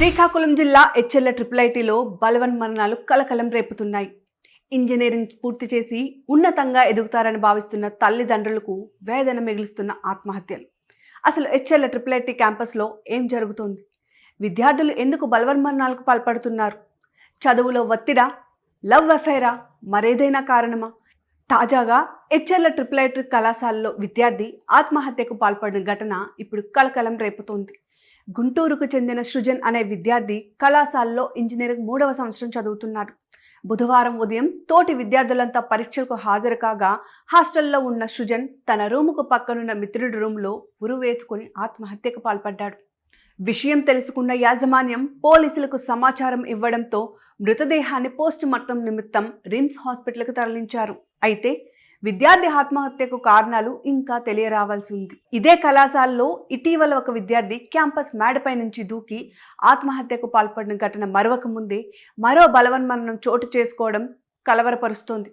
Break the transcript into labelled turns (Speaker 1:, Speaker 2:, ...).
Speaker 1: శ్రీకాకుళం జిల్లా హెచ్ఎల్ల ట్రిపుల్ ఐటీలో బలవన్ మరణాలు కలకలం రేపుతున్నాయి. ఇంజనీరింగ్ పూర్తి చేసి ఉన్నతంగా ఎదుగుతారని భావిస్తున్న తల్లిదండ్రులకు వేదన మిగులుస్తున్న ఆత్మహత్యలు. అసలు హెచ్ఎల్ల ట్రిపుల్ ఐటీ క్యాంపస్లో ఏం జరుగుతోంది? విద్యార్థులు ఎందుకు బలవన్ మరణాలకు పాల్పడుతున్నారు? చదువులో ఒత్తిడా? లవ్ అఫైరా మరేదైనా కారణమా? తాజాగా హెచ్ఎల్ల ట్రిపుల్ ఐటీ కళాశాలలో విద్యార్థి ఆత్మహత్యకు పాల్పడిన ఘటన ఇప్పుడు కలకలం రేపుతోంది. గుంటూరుకు చెందిన సృజన్ అనే విద్యార్థి కళాశాలలో ఇంజనీరింగ్ మూడవ సంవత్సరం చదువుతున్నాడు. బుధవారం ఉదయం తోటి విద్యార్థులంతా పరీక్షలకు హాజరు కాగా హాస్టల్లో ఉన్న సృజన్ తన రూముకు పక్కనున్న మిత్రుడి రూమ్లో ఉరువేసుకుని ఆత్మహత్యకు పాల్పడ్డాడు. విషయం తెలుసుకున్న యాజమాన్యం పోలీసులకు సమాచారం ఇవ్వడంతో మృతదేహాన్ని పోస్టుమార్టం నిమిత్తం రిమ్స్ హాస్పిటల్కు తరలించారు. అయితే విద్యార్థి ఆత్మహత్యకు కారణాలు ఇంకా తెలియరావాల్సి ఉంది. ఇదే కళాశాలలో ఇటీవల ఒక విద్యార్థి క్యాంపస్ మేడపై నుంచి దూకి ఆత్మహత్యకు పాల్పడిన ఘటన మరొక ముందే మరో బలవన్మరణం చోటు చేసుకోవడం కలవరపరుస్తోంది.